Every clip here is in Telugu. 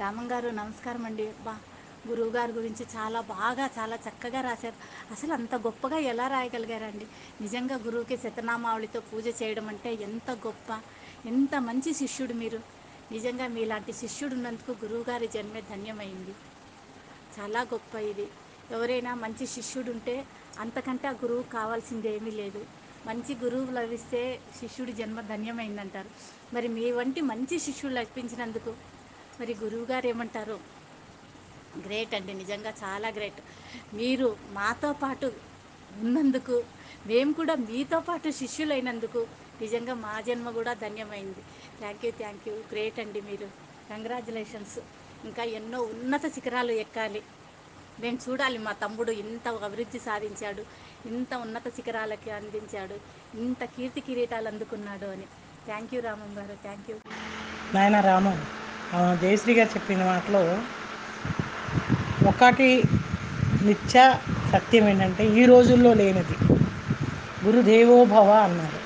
రామంగారు నమస్కారం అండి బా గురువు గారి గురించి చాలా బాగా చాలా చక్కగా రాశారు. అసలు అంత గొప్పగా ఎలా రాయగలిగారండి? నిజంగా గురువుకి శతనామావళితో పూజ చేయడం అంటే ఎంత గొప్ప ఎంత మంచి శిష్యుడు మీరు. నిజంగా మీలాంటి శిష్యుడు ఉన్నందుకు గురువుగారి జన్మే ధన్యమైంది. చాలా గొప్ప ఇది. ఎవరైనా మంచి శిష్యుడు ఉంటే అంతకంటే ఆ గురువు కావాల్సింది ఏమీ లేదు. మంచి గురువు లభిస్తే శిష్యుడి జన్మ ధన్యమైందంటారు. మరి మీ వంటి మంచి శిష్యుడు లభించినందుకు మరి గురువుగారు ఏమంటారు గ్రేట్ అండి నిజంగా చాలా గ్రేట్. మీరు మాతో పాటు ఉన్నందుకు మేము కూడా మీతో పాటు శిష్యులైనందుకు నిజంగా మా జన్మ కూడా ధన్యమైంది. Thank you thank you. Great అండి మీరు. కంగ్రాచులేషన్స్. ఇంకా ఎన్నో ఉన్నత శిఖరాలు ఎక్కాలి. మేము చూడాలి మా తమ్ముడు ఇంత అభివృద్ధి సాధించాడు ఇంత ఉన్నత శిఖరాలకి అందించాడు ఇంత కీర్తి కిరీటాలు అందుకున్నాడు అని. థ్యాంక్ యూ రామం గారు థ్యాంక్ యూ. నాయన రామం. జయశ్రీ గారు చెప్పిన మాటలో ఒకటి నిత్య సత్యం ఏంటంటే ఈ రోజుల్లో లేనిది. గురుదేవో భవ అన్నారు.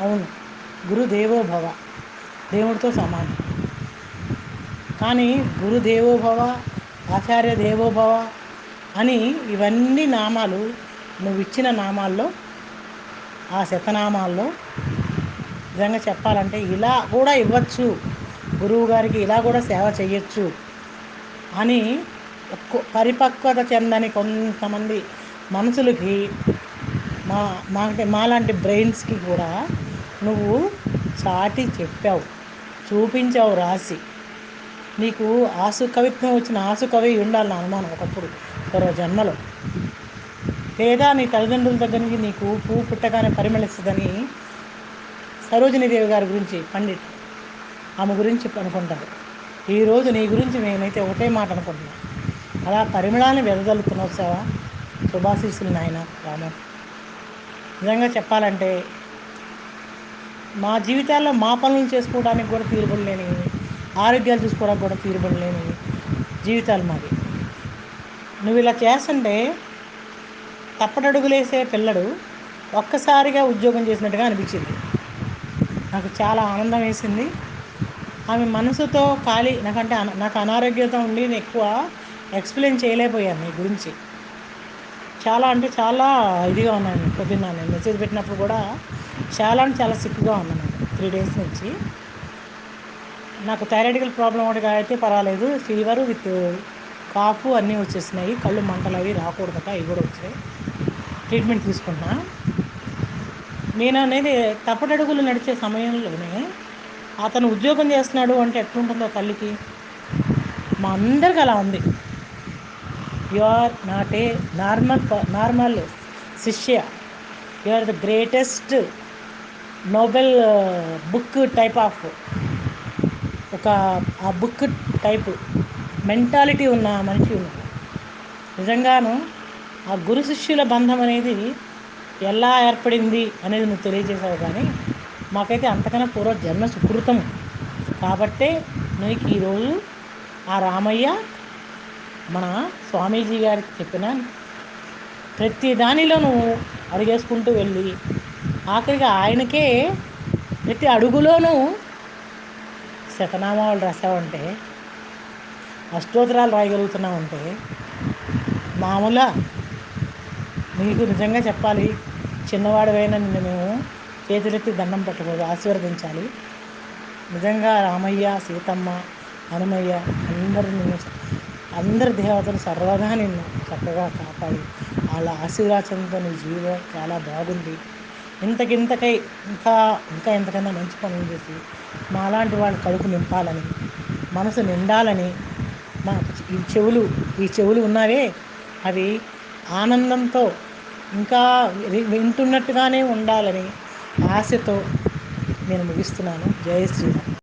అవును గురుదేవో భవ. దేవుడితో సమానం. కానీ గురుదేవో భవ ఆచార్య దేవో భవ అని ఇవన్నీ నామాలు నువ్వు ఇచ్చిన నామాల్లో ఆ శతనామాల్లో నిజంగా చెప్పాలంటే ఇలా కూడా ఇవ్వచ్చు. గురువు గారికి ఇలా కూడా సేవ చేయొచ్చు అని పరిపక్వత చెందని కొంతమంది మనుషులకి మా మాకంటే మాలాంటి బ్రెయిన్స్కి కూడా నువ్వు చాటి చెప్పావు చూపించావు రాసి. నీకు ఆసు కవిత్వం వచ్చిన ఆసు కవి ఉండాలని అనుమానం ఒకప్పుడు పూర్వ జన్మలో. లేదా నీ తల్లిదండ్రుల దగ్గర నుంచి నీకు పువ్వు పుట్టగానే పరిమళిస్తుందని సరోజినీదేవి గారి గురించి పండిట్ ఆమె గురించి అనుకుంటారు. ఈరోజు నీ గురించి నేనైతే ఒకటే మాట అనుకుంటున్నా. అలా పరిమళాన్ని వెదజల్లుతున్నావు సేవ శుభాశీస్సులు నాయన రామ. నిజంగా చెప్పాలంటే మా జీవితాల్లో మా పనులు చేసుకోవడానికి కూడా తీరుబడి లేని ఆరోగ్యాలు చూసుకోవడానికి కూడా తీరుబడి తీరుబడలేని జీవితాలు మావి. నువ్వు ఇలా చేస్తుంటే తప్పటడుగులేసే పిల్లడు ఒక్కసారిగా ఉద్యోగం చేసినట్టుగా అనిపించింది. నాకు చాలా ఆనందం వేసింది. ఆమె మనసుతో ఖాళీ నాకంటే అన- నాకు అనారోగ్యత ఉండి నేను ఎక్కువ ఎక్స్ప్లెయిన్ చేయలేకపోయాను నీ గురించి. చాలా అంటే చాలా ఇదిగా ఉన్నాను. పొద్దున్న నేను మెసేజ్ పెట్టినప్పుడు కూడా చాలా అంటే చాలా సిక్గా ఉన్నాను. త్రీ డేస్ నుంచి. నాకు థైరాయిడికల్ ప్రాబ్లం ఒకటి అయితే పర్వాలేదు. ఫీవర్ విత్ కాఫ్ అన్నీ వచ్చేసినాయి. కళ్ళు మంటలు అవి రాకూడదట అవి కూడా వచ్చాయి. ట్రీట్మెంట్ తీసుకున్నా. నేను అనేది తప్పటడుగులు నడిచే సమయంలోనే అతను ఉద్యోగం చేస్తున్నాడు అంటే ఎట్లుంటుందో తల్లికి. మా అందరికి అలా ఉంది. You are not a normal normal శిష్య. You are the greatest noble book type of ఒక ఆ బుక్ టైప్ మెంటాలిటీ ఉన్న మనిషి ఉన్నాడు. నిజంగాను ఆ గురు శిష్యుల బంధం అనేది ఎలా ఏర్పడింది అనేది నువ్వు తెలియజేసావు కానీ మాకైతే అంతకన్నా పూర్వ జన్మ సుకృతం. కాబట్టే నీకు ఈరోజు ఆ రామయ్య మన స్వామీజీ గారికి చెప్పిన ప్రతి దానిలో నువ్వు అడిగేసుకుంటూ వెళ్ళి ఆఖరిగా ఆయనకే ప్రతి అడుగులోనూ శతనామాలు రాసావంటే అష్టోత్తరాలు రాయగలుగుతున్నావంటే మామూలుగా నీకు నిజంగా చెప్పాలి. చిన్నవాడివైనా నిన్ను మేము చేతులెత్తి దండం పెట్టకూడదు ఆశీర్వదించాలి. నిజంగా రామయ్య సీతమ్మ హనుమయ్య అందరు నిన్ను అందరి దేవతలు సర్వదా నిన్ను చక్కగా కాపాడి వాళ్ళ ఆశీర్వాచంతో నీ జీవం చాలా బాగుంది. ఇంతకింతకై ఇంకా ఇంకా ఇంతకన్నా మంచి పనులు చేసి మాలాంటి వాళ్ళు కడుపు నింపాలని మనసు నిండాలని మా ఈ చెవులు ఈ చెవులు ఉన్నావే అవి ఆనందంతో ఇంకా వింటున్నట్టుగానే ఉండాలని ఆశతో నేను ముగిస్తున్నాను. జయ శ్రీరామ్.